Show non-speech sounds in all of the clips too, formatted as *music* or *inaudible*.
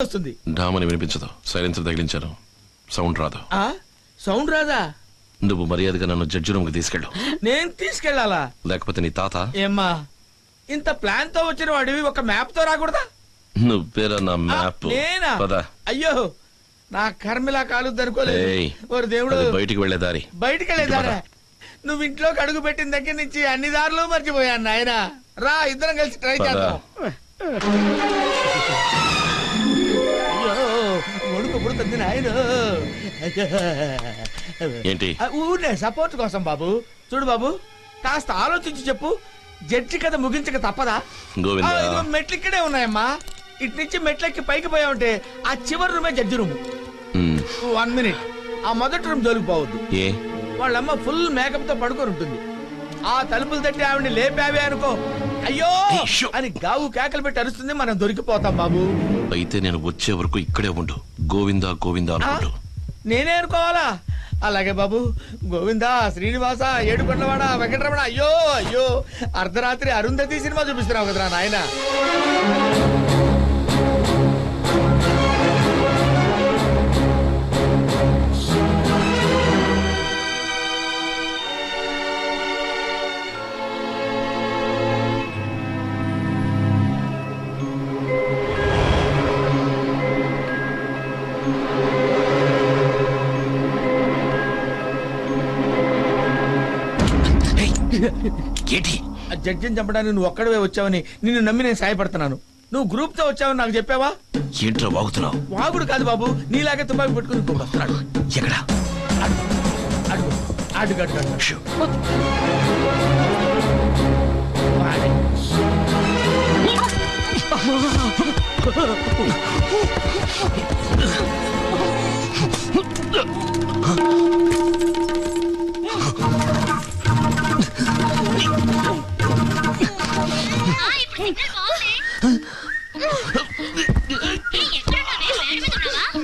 వస్తుంది. డామని వినిపించదు. Silencer తగిలించాను. Sound రాదు. ఆ? సౌండ్ రాదా? నువ్వు మర్యాదగా నన్ను జడ్జి రూమ్కి తీసుకెళ్ళు. నేను తీసుకెళ్ళాలా లేకపోతే నీ తాత? ఏమ్మా ఇంత ప్లాన్తో వచ్చిన వాడివి ఒక మ్యాప్తో రాకూడదా? నువ్వేరా నా ఆ, మ్యాప్? నేనా? పద. అయ్యో నా కర్మిలా కాలుద్ది అనుకోలేదు ఏయ్, ఓరి దేవుడు. అది బయటికి వెళ్ళే దారి. బయటికి వెళ్ళేదారా నువ్వు ఇంట్లోకి అడుగు పెట్టిన దగ్గర నుంచి అన్ని దారులు మర్చిపోయాను నాయన. రా ఇద్దరం కలిసి ట్రై పద. చేద్దాం. నాయన ఏంటి? ఊరినే సపోర్ట్ కోసం బాబు. చూడు బాబు కాస్త ఆలోచించి చెప్పు. జడ్జి కథ ముగించక తప్పదా? మెట్లు ఇక్కడే ఉన్నాయమ్మా. ఇటు నుంచి మెట్లెక్కి పైకి పోయావంటే ఆ చివరి రూమే జడ్జి రూమ్. One minute. ఆ మొదటి రూమ్ జోలికిపోవద్దు ఏ? వాళ్ళమ్మ ఫుల్ మేకప్తో పడుకొని ఉంటుంది. ఆ తలుపులు తట్టి ఆవిడ లేపావే అనుకో. అయ్యో. అని గావు కేకలు పెట్టి అరుస్తుంది మనం దొరికిపోతాం బాబు. అయితే నేను వచ్చే వరకు ఇక్కడే ఉండు. గోవిందా గోవిందా? అనుకుంటూ. నేనే అనుకోవాలా? అలాగే బాబు. గోవిందా శ్రీనివాస ఏడుకొండవాడ వెంకటరమణ. అయ్యో అయ్యో. అర్ధరాత్రి అరుంధతి సినిమా చూపిస్తున్నావు కదరా నాయన. ఏంటి? ఆ జడ్జిని చంపడానికి నువ్వు ఒక్కడవే వచ్చావని నిన్ను నమ్మి నేను సాయపడుతున్నాను. నువ్వు గ్రూప్తో వచ్చావని నాకు చెప్పావా? ఏంట్రా వాగుతున్నావు? వాగుడు కాదు బాబు నీలాగే తుపాకి పెట్టుకుని ఇంకొకడు వస్తున్నాడు. ఎక్కడా? అడుగు అడుగు అడుగు అడుగు అడుగు. షూ. వాడే.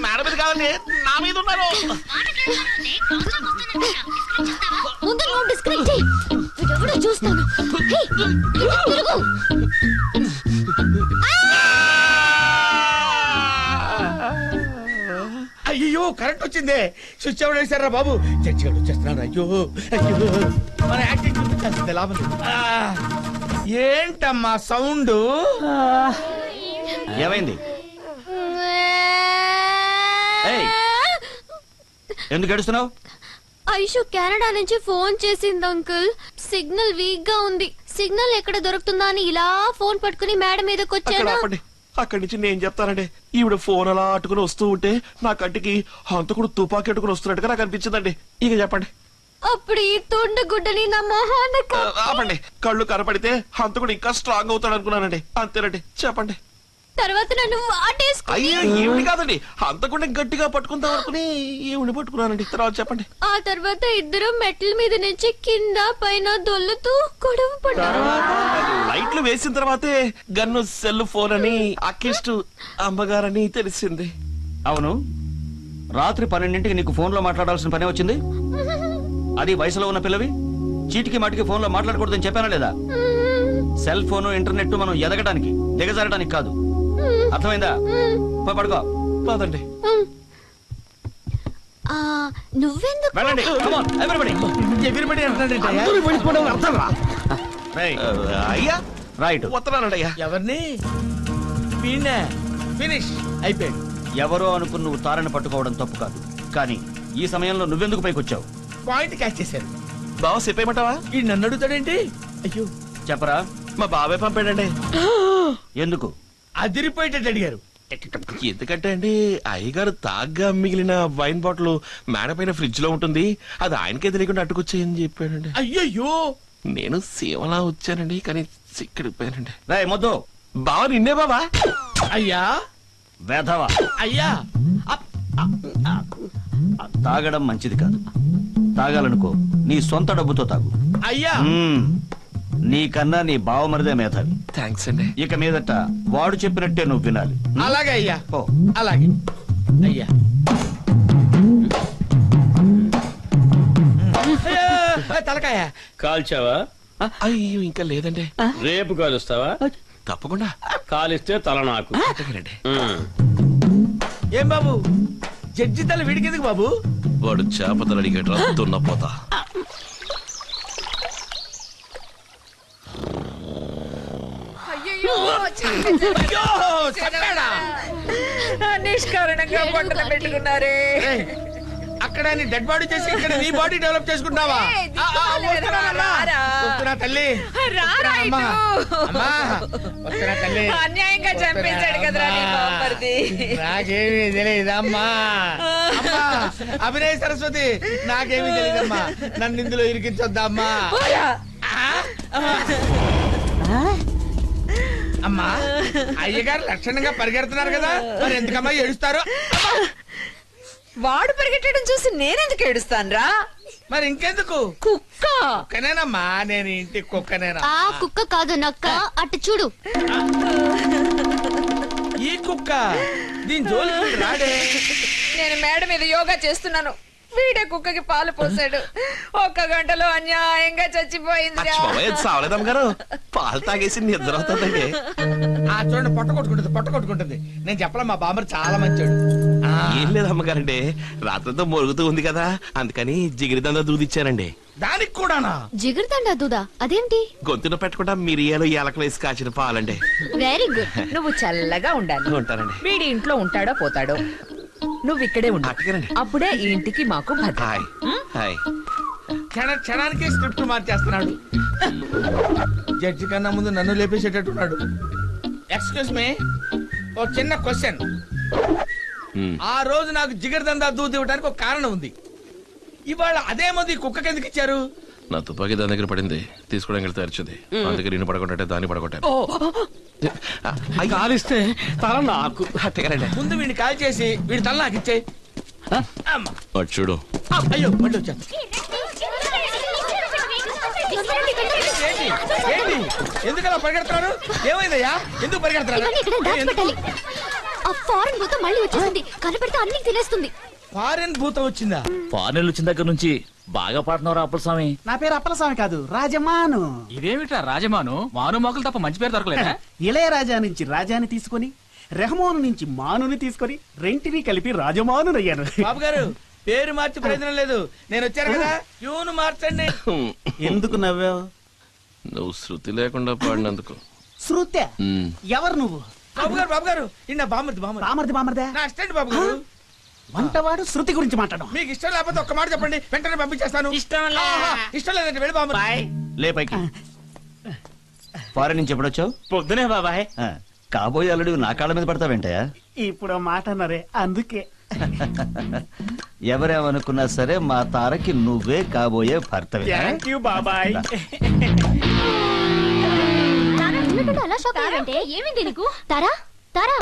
మేడ మీద కావాలి నా మీద ఉన్నారు? ముందు నువ్వు డిస్కనెక్ట్ చెయ్యి. వీడెవడో చూస్తాను హే, ఇటు తిరుగు. అయ్యో కరెంట్ వచ్చిందే స్విచ్ ఎవరు వేశారా బాబు చర్చి గారు వచ్చేస్తున్నాడు అయ్యో అయ్యో మన యాక్టింగ్ చూపించాల్సిందే లాభం లేదు. ఆ, ఏంటమ్మా సౌండ్? ఏమైంది. ఎందుకు ఏడుస్తున్నావు? ఐషు కెనడా నుంచి ఫోన్ చేసింది అంకుల్. సిగ్నల్ వీక్గా ఉంది. సిగ్నల్ ఎక్కడ దొరుకుతుందా అని ఇలా ఫోన్ పట్టుకుని మేడ మీదకి అక్కడ వచ్చాను అక్కడి నుంచి నేను చెప్తానండి. ఈవిడ ఫోన్ అలా అట్టుకుని వస్తూ ఉంటే నా కంటికి హంతకుడు తుపాకీ అట్టుకుని వస్తున్నట్టుగా నాకు అనిపించిందండి. ఇక చెప్పండి. అప్పుడు ఈ తుండు గుడ్డని నా మొహాన ఆపండి. కళ్ళు కనపడితే హంతకుడు ఇంకా స్ట్రాంగ్ అవుతాడు అనుకున్నానండి. అంతేనండి చెప్పండి. తర్వాత నన్ను వాటేసుకు అయ్యో ఈవిడ కాదండి. హంతకుండా గట్టిగా పట్టుకుందాం అనుకుని ఈవిడ పట్టుకున్నానండి. తర్వాత చెప్పండి. ఆ తర్వాత ఇద్దరు మెట్ల మీద నుంచి కింద పైన దొల్లుతూ గొడవ పడ్డారు. లైట్లు వేసిన తర్వాతే గన్ను సెల్ ఫోన్ అని అక్కిస్ట్ అమ్మగారని తెలిసింది. అవును. రాత్రి పన్నెండింటికి నీకు ఫోన్లో మాట్లాడాల్సిన పని వచ్చింది? *laughs* అది వయసులో ఉన్న పిల్లవి? చీటికి మాటికి ఫోన్లో మాట్లాడకూడదని చెప్పానా లేదా? సెల్ ఫోను ఇంటర్నెట్ మనం ఎదగడానికి దిగజారడానికి కాదు. అర్థమైందా? పోయి పడుకో. కాదండి ఆ, నువ్వెందుకు? వెళ్ళండి. Come on, everybody. ఎగిరిపడి అంటున్నాడంటే రేయ్, ఆ, అయ్యా. రైట్. వస్తున్నానండి అయ్యా ఎవరిని? వీణే ఫినిష్. అయిపోయాడు ఎవరో అనుకుని నువ్వు తారని పట్టుకోవడం తప్పు కాదు. కానీ ఈ సమయంలో నువ్వెందుకు పైకొచ్చావు? పాయింట్ క్యాచ్ చేశారు. బావ చెప్పేయమంటావా? ఈ నన్ను అడుగుతాడేంటి? అయ్యో. చెప్పరా? మా బాబాయ్ పంపాడండి. *gasps* ఎందుకు? అదిరిపోయేటట్టు అడిగారు. ఎందుకంటే అండి అయ్యగారు తాగ్గా మిగిలిన వైన్ బాటిల్ మేడ పైన ఫ్రిడ్జ్లో ఉంటుంది. అది ఆయనకే తెలియకుండా అట్టుకొచ్చేయని చెప్పాడండి. అయ్యయ్యో! నేను సేవలా వచ్చానండి కానీ సిక్కడిపోయానండి రే మొద్దు. బావ నిన్నే బాబా అయ్యా! వేధవా. అయ్యా. తాగడం మంచిది కాదు. తాగాలనుకో. నీ సొంత డబ్బుతో తాగు. అయ్యా! మ్మ్. నీకన్నా నీ బావమరిదే మేధావి. థ్యాంక్స్ అండి. ఇక మీదట వాడు చెప్పినట్టే నువ్వు వినాలి. అలాగే అయ్యా. ఓ అలాగే. అయ్యా. తలకాయ. కాల్చావా? అయ్యో ఇంకా లేదండి. రేపు కాలుస్తావా? తప్పకుండా. కాలిస్తే తల నాకు. ఉమ్. ఏం బాబు? జడ్జి తల వీడికెందుకు బాబు? వాడు చేపతలు దున్నపోతా అయ్యయ్యో, అయ్యో చంపాడా? నిష్కారణంగా బట్టలు పెట్టుకున్నారే. అక్కడ నీ డెడ్ బాడీ చేసి ఇక్కడ నీ బాడీ డెవలప్. వస్తున్నా తల్లి. అన్యాయంగా చంపేశాడు కదరా. నాకేమీ తెలియదమ్మా అమ్మా అభినయ్ సరస్వతి నాకేమీ తెలియదమ్మా నన్ను ఇందులో ఇరికించొద్దమ్మా. అమ్మా అయ్యగారు లక్షణంగా పరిగెడుతున్నారు కదా. మరి ఎందుకమ్మా ఏడుస్తారు? వాడు పరిగెట్టడం చూసి నేనెందుకు ఏడుస్తానురా? మరి ఇంకెందుకు? కుక్క. కుక్కనేనమ్మా నేను ఇంటి కుక్కనేనా? ఆ కుక్క కాదు నక్క అటు చూడు. ఈ కుక్క దీని జోలికి రాడే. నేను మేడ మీద యోగా చేస్తున్నాను. వీడే కుక్కకి పాలు పోసాడు. ఒక్క గంటలో అన్యాయంగా చచ్చిపోయిందిరా. బాబాయ్ చావలేదమ్మ గారు. పాలు తాగేసి నిద్ర అవుతుందండి ఆ చూడండి పొట్ట కొట్టుకుంటుంది పొట్ట కొట్టుకుంటుంది. నేను చెప్పలే మా బామ్మర్ చాలా మంచోడు. ఆ, ఏం లేదు అమ్మగారండి. రాత్రంతా మొరుగుతూ ఉంది కదా. అందుకని జిగిరిదందా దూదిచ్చారండి దానికి కూడానా? జిగురుతండా దూదా? అదేంటి? గొంతున పెట్టకుండా మిరియాలు ఏలకలు వేసి కాచిన పాలండి. వెరీ గుడ్ నువ్వు చల్లగా ఉండాలి. ఉంటానండి. వీడి ఇంట్లో ఉంటాడో పోతాడో నువ్వు ఇక్కడే ఉండు. అప్పుడే ఈ ఇంటికి మాకు భద్రత హాయ్. హాయ్. క్షణ క్షణానికి స్క్రిప్ట్ మార్చేస్తున్నాడు. జడ్జి కన్నా ముందు నన్ను లేపేసేటట్టున్నాడు. ఎక్స్క్యూజ్ మీ ఒక చిన్న క్వశ్చన్. ఆ రోజు నాకు జిగర్దందా దూది ఇవ్వడానికి ఒక కారణం ఉంది. ఇవాళ అదే మంది కుక్కకి ఎందుకు ఇచ్చారు? నా తుపాకీ దాని దగ్గర పడింది. తీసుకోవడానికి వెళ్తే అరిచింది అందుకే నేను పడగొట్టే దాన్ని పడగొట్టాను. కాలిస్తే తల నాకు. ముందు వీడిని కాల్ చేసి వీడి తల నాకు ఇచ్చే. చూడు. అయ్యో మళ్ళీ వచ్చాను ఏంటి? ఏంటి? ఎందుకు అలా పరిగెడుతున్నారు? ఏమైందయ్యా? ఎందుకు పరిగెడుతున్నారు? ఆ ఫారెన్ భూతం మళ్ళీ వచ్చేసింది. కనపెడితే అన్ని తినేస్తుంది. ఫారెన్ భూతం వచ్చిందా? పానెళ్ళు వచ్చిన దగ్గర నుంచి బాగా పాడుతున్నారు అప్పల స్వామి నా పేరు అప్పలస్వామి కాదు రాజమాను. ఇదేమిట్రా రాజమాను? మాను మొక్కలు తప్ప మంచి పేరు దొరకలేదా? *laughs* ఇళయరాజా నుంచి రాజాని తీసుకొని రెహమాను నుంచి మానుని తీసుకొని రెంటిని కలిపి రాజమానునయ్యాను. బాబు గారు పేరు మార్చి ప్రయోజనం లేదు. నేను వచ్చాను కదా ట్యూన్ మార్చండి. *laughs* ఎందుకు నవ్వావు? నువ్వు శృతి లేకుండా పాడినందుకు. శృత్య. ఎవరు నువ్వు? బాబు గారు బాబు గారు ఇన్న బామ్మది బామ్మది బామర్ది బామర్దే? నా అసిస్టెంట్ బాబు గారు వంటవాడు శృతి గురించి మాట్లాడడం. మీకు ఇష్టం లేకపోతే ఒక్క మాట చెప్పండి వెంటనే పంపించేస్తాను. ఇష్టం ఇష్టం లేదంటే వెళ్ళి బామ్మ లే పైకి. ఫారెన్ నుంచి ఎప్పుడొచ్చావు పొద్దునే బాబాయ్. ఆ, కాబోయే అల్లుడు నా కాళ్ళ మీద పడతావేంటయా ఇప్పుడు మాట అన్నారే అందుకే. ఎవరేమనుకున్నా సరే మా తారకి నువ్వే కాబోయే భర్తవే థ్యాంక్ యూ బాబాయ్. ఉన్నట్టుండి అలా షాక్ అయ్యావంటే ఏమైంది నీకు? తారా తారా.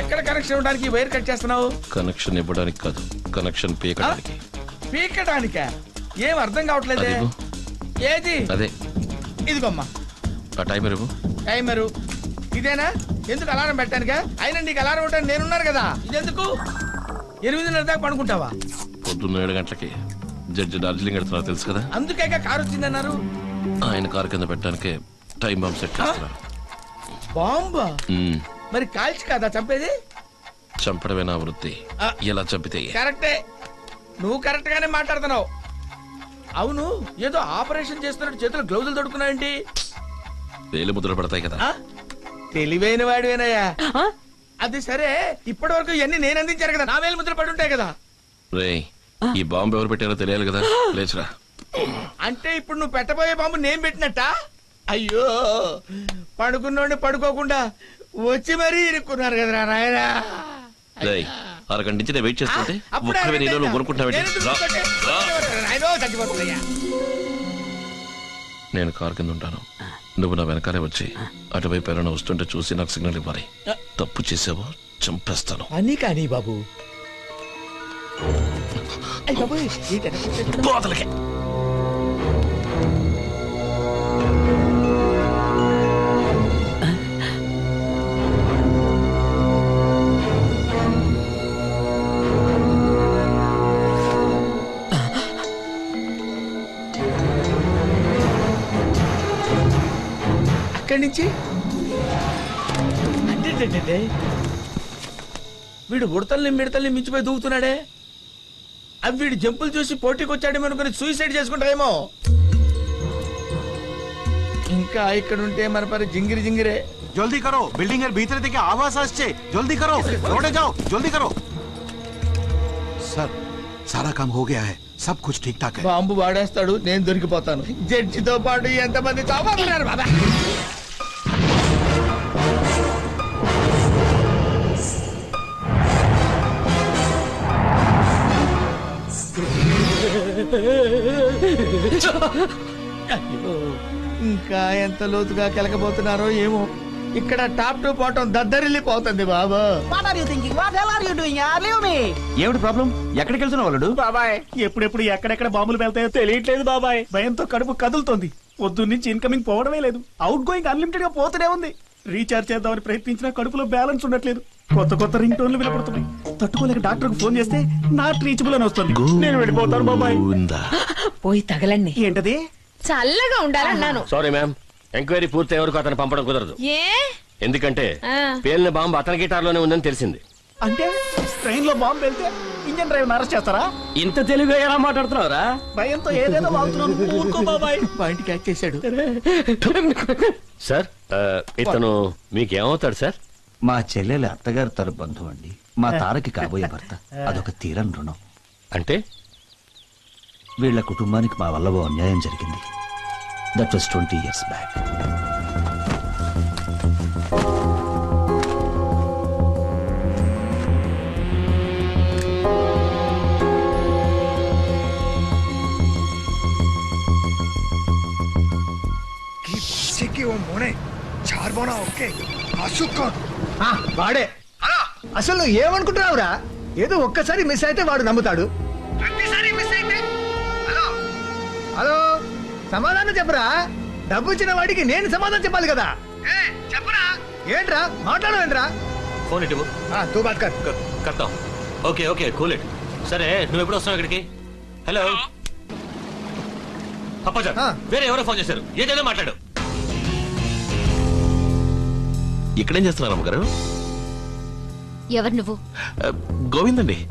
ఎక్కడ కనెక్షన్ ఇవ్వడానికి వైర్ కట్ చేస్తున్నావు? కనెక్షన్ ఇవ్వడానికి కాదు కనెక్షన్ పీకడానికి. పీకటానిక ఏం అర్థం కావట్లేదే? అదిగో. ఏది? అదే. ఇదిగోమ్మా. ఆ టైమర్ ఇవ్వు. టైమరు ఇదేనా? ఎందుకు అలారం పెట్టానుగా అయినా నీకు అలారం ఉంటాను నేనున్నాను కదా. ఇదెందుకు? ఎనిమిదిన్నర దాకా పడుకుంటావా? పొద్దున్న ఏడు గంటలకి. జడ్జి డార్జిలింగ్ వెళ్తున్నారు తెలుసు కదా? అందుకే కారు వచ్చిందన్నారు. ఆయన కారు కింద పెట్టడానికే టైం బాంబ్ సెట్ చేస్తున్నారు. బాంబా. మరి కాల్చి కదా చంపేది? చంపడమే నా వృత్తి. ఆ. ఎలా చంపితే? కరెక్టే. నువ్వు కరెక్ట్ గానే మాట్లాడుతున్నావు. అవును ఏదో ఆపరేషన్ చేస్తున్నట్టు చేతులు గ్లౌజులు తొడుకున్నావేంటి వేలు ముద్రలు పడతాయి కదా? తెలివైన వాడివేనయ్యా. అది సరే. ఇప్పటి వరకు ఇవన్నీ నేను అందించాను కదా. నా వేలు ముద్రలు పడి ఉంటాయి కదా. రేయ్ ఈ బాంబు ఎవరు పెట్టారో తెలియాలి కదా. లేచురా. అంటే ఇప్పుడు నువ్వు పెట్టబోయే బాంబు నేను పెట్టినట్ట? అయ్యో పడుకున్నోడిని పడుకోకుండా వచ్చి మరీ ఇరుక్కున్నారు కదరా నాయన. రేయ్ అరగంట నుంచి నేను వెయిట్ చేస్తుంటే ఒక్కవే నేను కొనుక్కుంటావేంటి రా. రా. నేను కారు కింద ఉంటాను. నువ్వు నా వెనకాలే వచ్చి అటువైపు ఎవరైనా వస్తుంటే చూసి నాకు సిగ్నల్ ఇవ్వాలి. తప్పు చేసావో చంపేస్తాను. అని కానీ బాబు. అయ్ ఇక్కడి నుంచి వీడు ఉడతల్ని మిడతల్ని మించిపోయి దూకుతున్నాడే? అవి వీడు జంపులు చూసి పోటీకి వచ్చాడేమో అనుకుని సూసైడ్ చేసుకుంటారేమో ఇంకా ఇక్కడ ఉంటే మన పరి జింగిరి జింగిరే. జల్దీ కరో బిల్డింగ్ భీతర దిగి ఆవాస వచ్చే జల్దీ కరో రోడే జావ్ జల్దీ కరో. సార్ సారా కామ్ హో గయా హై. సబ్ కుచ్ ఠీక్ ఠాక్ హై. బాంబు వాడేస్తాడు నేను దొరికిపోతాను. జడ్జితో పాటు ఎంతమంది చావాలి బాబా? అయ్యో, ఇంకా ఎంత లోతుగా కెలకబోతున్నారో ఏమో. ఇక్కడ టాప్ టు బాటం దద్దరిల్లిపోతుంది బాబా. What are you thinking what hell are you doing leave me ఏమిటి ప్రాబ్లం? ఎక్కడికి వెళ్తున్నావు వాళ్ళు బాబాయ్ ఎప్పుడెప్పుడు ఎక్కడెక్కడ బాంబులు వెళ్తాయో తెలియట్లేదు బాబాయ్. భయంతో కడుపు కదులుతోంది. పొద్దున్న నుంచి ఇన్కమింగ్ పోవడమే లేదు. అవుట్ గోయింగ్ అన్లిమిటెడ్గా పోతూనే ఉంది. రీఛార్జ్ చేద్దామని ప్రయత్నించినా కడుపులో బ్యాలెన్స్ ఉండట్లేదు. కొత్త కొత్త రింగ్ టోన్లు వినపడుతున్నాయి. తట్టుకోలేక డాక్టర్కు ఫోన్ చేస్తే నాట్ రీచబుల్ అని వస్తుంది. నేను వెళ్ళిపోతాను బాబాయ్. ఉందా పోయి తగలండి. ఏంటది? చల్లగా ఉండాలన్నాను సారీ మ్యామ్ ఎంక్వైరీ పూర్తయ్యే వరకు అతను పంపడం కుదరదు. ఏ? ఎందుకంటే ఆ. పేలిన బాంబు అతని గిటార్లోనే ఉందని తెలిసింది. అంటే ట్రైన్లో బాంబు వెళ్తే ఇంజన్ డ్రైవర్ అరెస్ట్ చేస్తారా? ఇంత తెలుగుగా ఎలా మాట్లాడుతున్నావురా? భయంతో ఏదేదో వాగుతున్నాను. ఊరుకో బాబాయ్. పాయింట్ క్యాచ్ చేశాడు. సార్ ఆ, ఇతను మీకేమవుతాడు సార్ మా చెల్లెలు అత్తగారు తరు బంధువు అండి మా తారకి కాబోయే భర్త. అదొక తీరని రుణం. అంటే? వీళ్ళ కుటుంబానికి మా వల్ల ఓ అన్యాయం జరిగింది. That was twenty years back వాడే. అసలు నువ్వు ఏమనుకుంటున్నావురా? ఏదో ఒక్కసారి మిస్ అయితే వాడు నమ్ముతాడు. హలో. హలో. సమాధానం చెప్పరా? డబ్బు ఇచ్చిన వాడికి నేను సమాధానం చెప్పాలి కదా. చెప్పరా? ఏంట్రా? మాట్లాడవేంట్రా ఫోన్ ఇటు తూ బాత్ కర్ కడతాం. Okay okay cool it. సరే నువ్వు ఎప్పుడు వస్తావు ఇక్కడికి? హలో. అప్పాజా ఆ. వేరే ఎవరో ఫోన్ చేశారు. ఏదైనా మాట్లాడు. ఇక్కడేం చేస్తున్నారు అమ్మగారు? ఎవరు నువ్వు? గోవిందండి.